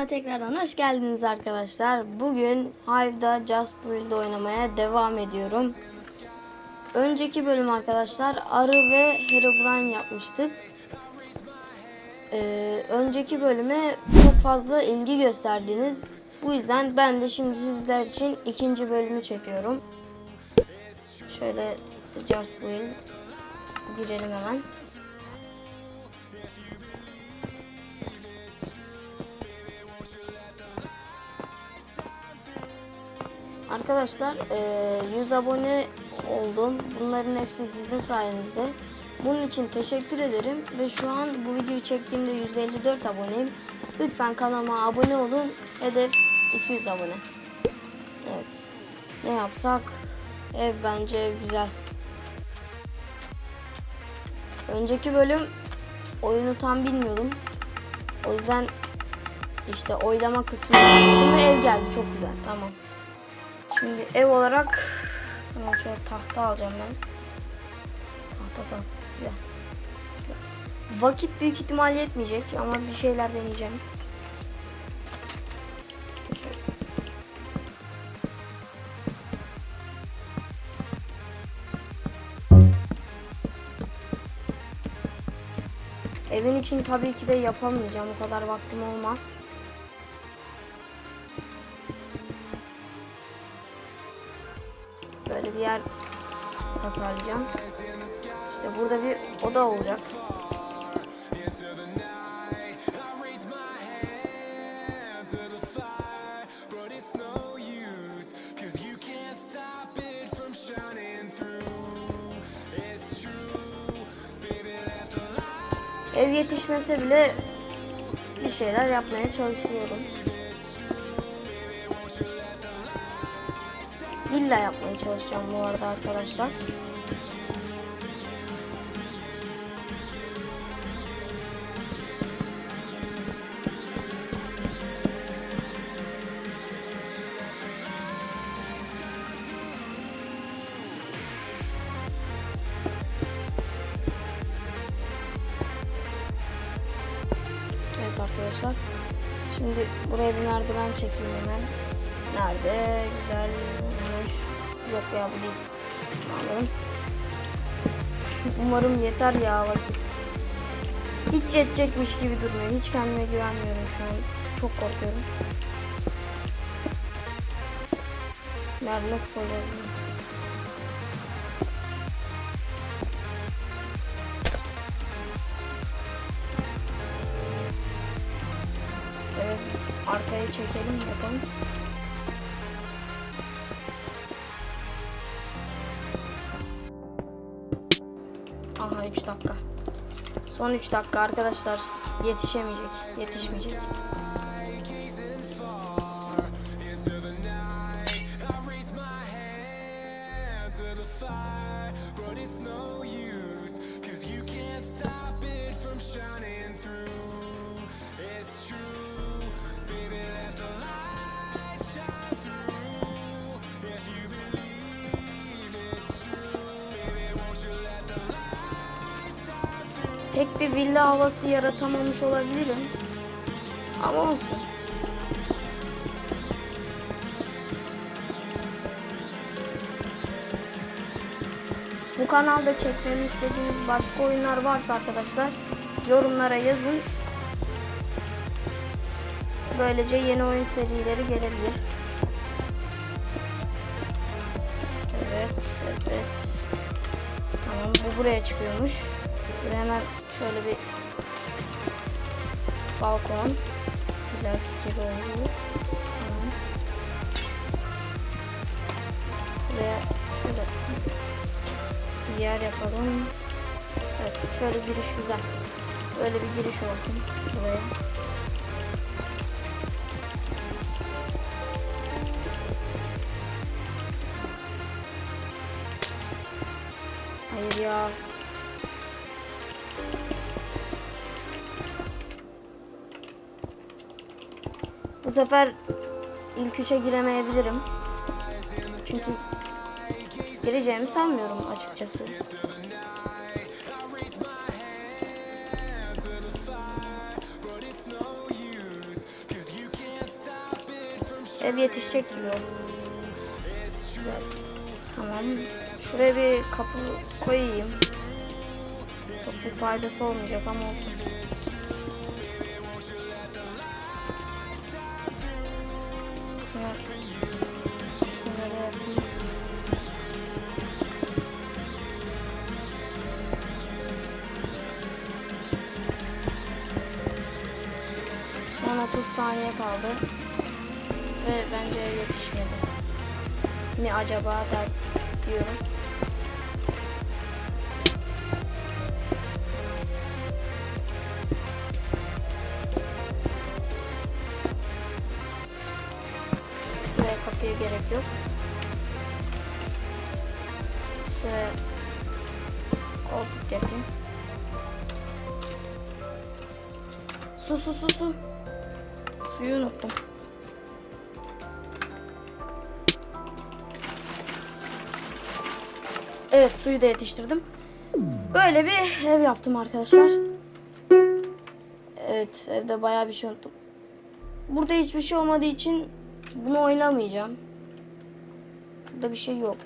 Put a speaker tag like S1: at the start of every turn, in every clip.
S1: Kanalıma tekrardan hoş geldiniz arkadaşlar. Bugün Hive'da Just Build oynamaya devam ediyorum. Önceki bölüm arkadaşlar Arı ve Herobrine yapmıştık. Ee, önceki bölüme çok fazla ilgi gösterdiniz. Bu yüzden ben de şimdi sizler için ikinci bölümü çekiyorum. Şöyle Just Build girelim hemen. Arkadaşlar eee, 100 abone oldum. Bunların hepsi sizin sayenizde. Bunun için teşekkür ederim ve şu an bu videoyu çektiğimde 154 aboneyim. Lütfen kanalıma abone olun. Hedef 200 abone. Evet. Ne yapsak? Ev bence güzel. Önceki bölüm oyunu tam bilmiyordum. O yüzden işte oylama kısmı ev geldi çok güzel. Tamam. Şimdi ev olarak hemen şöyle tahta alacağım ben. Tahta tahta. Vakit büyük ihtimal yetmeyecek ama bir şeyler deneyeceğim. Evin için tabii ki de yapamayacağım. O kadar vaktim olmaz. Bir yer tasarlayacağım. İşte burada bir oda olacak. Ev yetişmese bile bir şeyler yapmaya çalışıyorum. Villa yapmaya çalışacağım bu arada arkadaşlar. Evet arkadaşlar. Şimdi buraya bir merdiven çekeyim hemen. Nerede? Güzel. Yok ya bu. Anladım. Umarım yeter ya vakit. Hiç yetecekmiş gibi durmuyor. Hiç kendime güvenmiyorum şu an. Çok korkuyorum. Nerede nasıl koyacağız? Evet, arkaya çekelim bakalım. 13 dakika arkadaşlar. Yetişemeyecek. Yetişmeyecek. but it's no
S2: use. Cause you can't stop it from shining through.
S1: Pek bir villa havası yaratamamış olabilirim. Ama olsun. Bu kanalda çekmemi istediğiniz başka oyunlar varsa arkadaşlar yorumlara yazın. Böylece yeni oyun serileri gelebilir. Evet, evet. Tamam, bu buraya çıkıyormuş. Buraya hemen şöyle bir balkon. Güzel fikir oldu. Buraya şöyle bir yer yapalım. Evet, şöyle giriş güzel. Böyle bir giriş olsun buraya. Hayır ya. Bu sefer ilk üçe giremeyebilirim. Çünkü gireceğimi sanmıyorum açıkçası. Ev yetişecek gibi. Güzel. Tamam. Şuraya bir kapı koyayım. Çok bir faydası olmayacak ama olsun. Şunları yapayım. Son 30 saniye kaldı. Ve bence yetişmedi. Ne acaba da diyorum. Evet suyu da yetiştirdim. Böyle bir ev yaptım arkadaşlar. Evet evde bayağı bir şey unuttum. Burada hiçbir şey olmadığı için bunu oynamayacağım. Burada bir şey yok.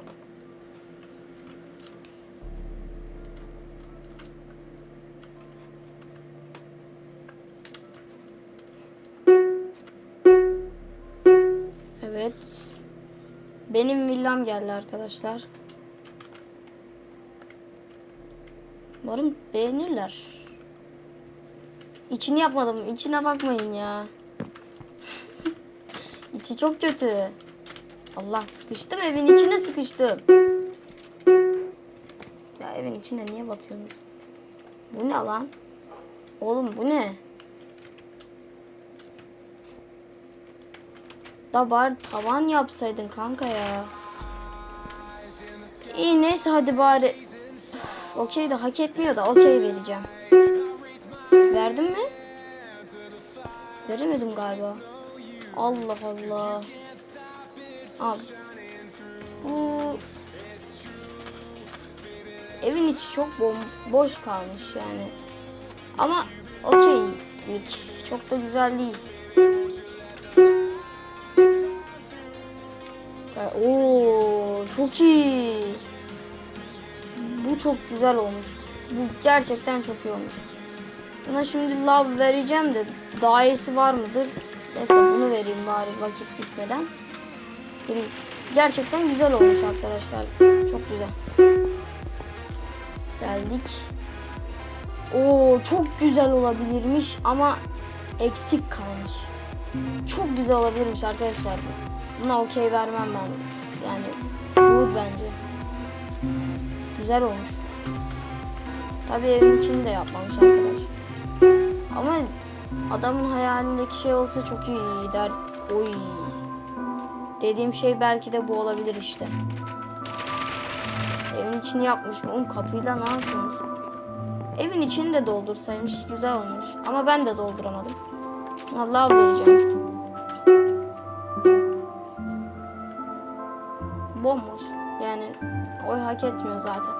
S1: Evet. Benim villam geldi arkadaşlar. Umarım beğenirler. İçini yapmadım. İçine bakmayın ya. İçi çok kötü. Allah sıkıştım evin içine sıkıştım. Ya evin içine niye bakıyorsunuz? Bu ne lan? Oğlum bu ne? Da bari tavan yapsaydın kanka ya. İyi neyse hadi bari. Okey de hak etmiyor da okey vereceğim. Verdim mi? Veremedim galiba. Allah Allah. Abi. Bu evin içi çok bom boş kalmış yani. Ama okeylik. Çok da güzel değil. Ya, Oo, çok iyi. Bu çok güzel olmuş. Bu gerçekten çok iyi olmuş. Buna şimdi lav vereceğim de daha iyisi var mıdır? Neyse bunu vereyim bari vakit gitmeden. Gerçekten güzel olmuş arkadaşlar. Çok güzel. Geldik. Oo çok güzel olabilirmiş ama eksik kalmış. Çok güzel olabilirmiş arkadaşlar. Buna okey vermem ben. Yani good bence. Güzel olmuş. Tabii evin içini de yapmamış arkadaş. Ama adamın hayalindeki şey olsa çok iyi der. Oy. Dediğim şey belki de bu olabilir işte. Evin içini yapmış mı? Oğlum kapıyla ne yapıyorsunuz? Evin içini de doldursaymış güzel olmuş. Ama ben de dolduramadım. Allah vereceğim. Hak etmiyor zaten.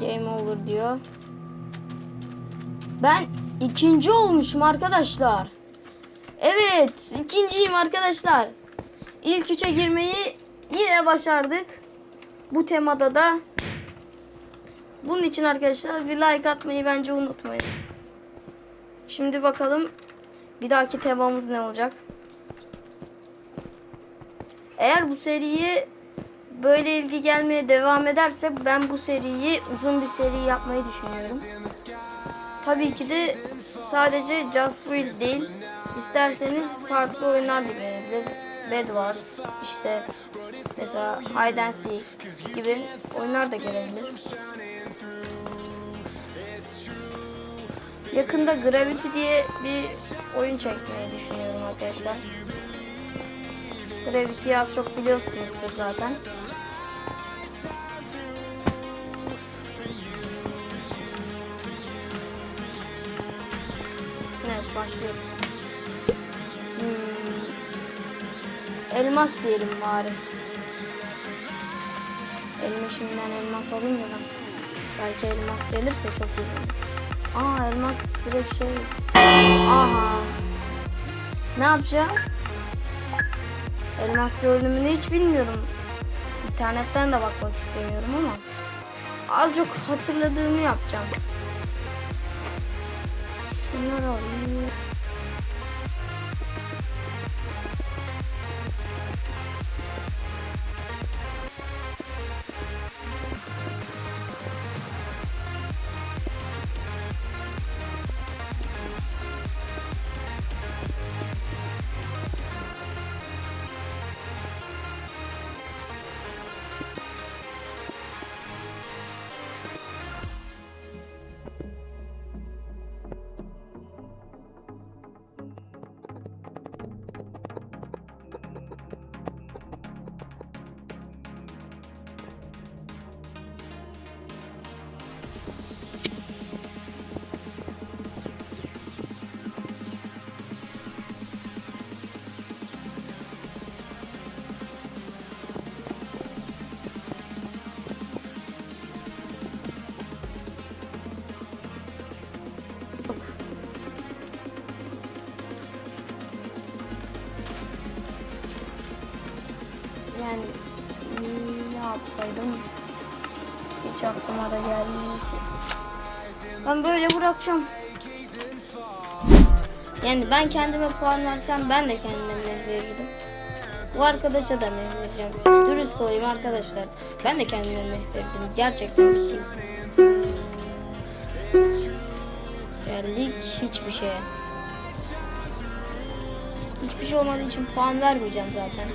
S1: Game over diyor. Ben ikinci olmuşum arkadaşlar. Evet, ikinciyim arkadaşlar. İlk üçe girmeyi yine başardık. Bu temada da. Bunun için arkadaşlar bir like atmayı bence unutmayın. Şimdi bakalım bir dahaki temamız ne olacak? Eğer bu seriyi böyle ilgi gelmeye devam ederse ben bu seriyi uzun bir seri yapmayı düşünüyorum. Tabii ki de sadece Just Build değil. İsterseniz farklı oyunlar da gelebilir. Bed Wars, işte mesela Hide and Seek gibi oyunlar da gelebilir. Yakında Gravity diye bir oyun çekmeyi düşünüyorum arkadaşlar. Gravity'yi az çok biliyorsunuzdur zaten. Evet başlıyoruz. Elmas diyelim bari. Elime şimdiden elmas alayım ya ben. Belki elmas gelirse çok iyi. Aa elmas direkt şey. Aha. Ne yapacağım? Elmas görünümünü hiç bilmiyorum. İnternetten de bakmak istemiyorum ama az çok hatırladığımı yapacağım. Şunları alayım. Yapsaydım hiç aklıma da gelmiyor. Ben böyle bırakacağım. Yani ben kendime puan versem ben de kendime meh verirdim. Bu arkadaşa da meh vereceğim. Dürüst olayım arkadaşlar. Ben de kendime meh verdim. Gerçekten ciddiyim. Geldik hiçbir şeye. Hiçbir şey olmadığı için puan vermeyeceğim zaten.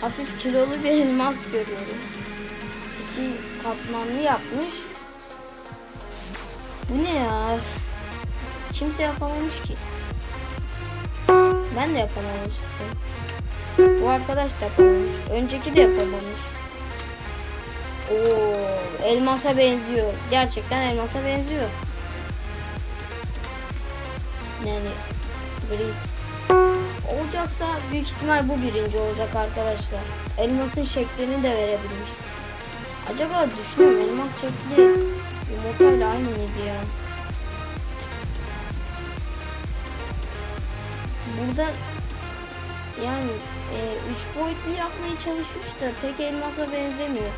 S1: Hafif kilolu bir elmas görüyorum. İki katmanlı yapmış. Bu ne ya? Kimse yapamamış ki. Ben de yapamamıştım. Bu arkadaş da yapamamış. Önceki de yapamamış. Oo, elmasa benziyor. Gerçekten elmasa benziyor. Yani gri. Olacaksa büyük ihtimal bu birinci olacak arkadaşlar. Elmasın şeklini de verebilmiş. Acaba düşünüyorum elmas şekli yumurtayla aynı mıydı ya? Burada yani e, üç boyutlu yapmaya çalışmış da pek elmasa benzemiyor.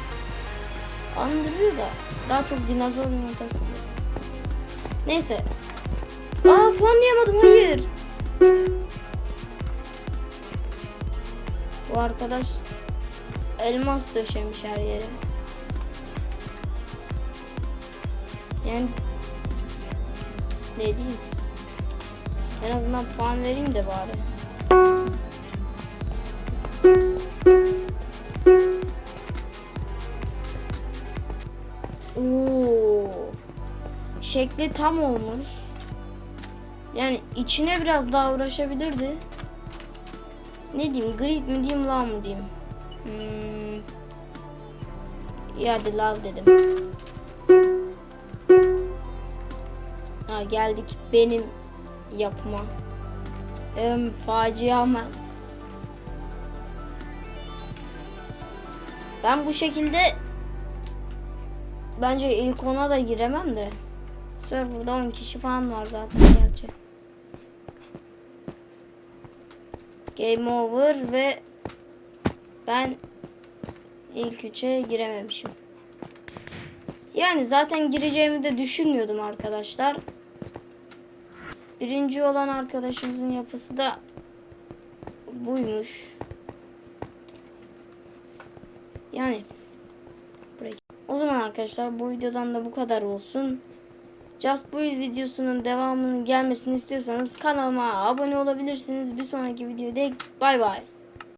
S1: Andırıyor da daha çok dinozor yumurtası. Neyse. Aa puanlayamadım hayır. Bu arkadaş elmas döşemiş her yere. Yani ne diyeyim? En azından puan vereyim de bari. Oo. Şekli tam olmuş. Yani içine biraz daha uğraşabilirdi. Ne diyeyim? Grid mi diyeyim, lav mı diyeyim? Hmm. İyi hadi lav dedim. Ha, geldik benim yapma. Em, facia mı? Ben bu şekilde bence ilk ona da giremem de. Serverda 10 kişi falan var zaten gerçi. Game over ve ben ilk üçe girememişim. Yani zaten gireceğimi de düşünmüyordum arkadaşlar. Birinci olan arkadaşımızın yapısı da buymuş. Yani. O zaman arkadaşlar bu videodan da bu kadar olsun. Just Build videosunun devamının gelmesini istiyorsanız kanalıma abone olabilirsiniz. Bir sonraki videoda bay bay.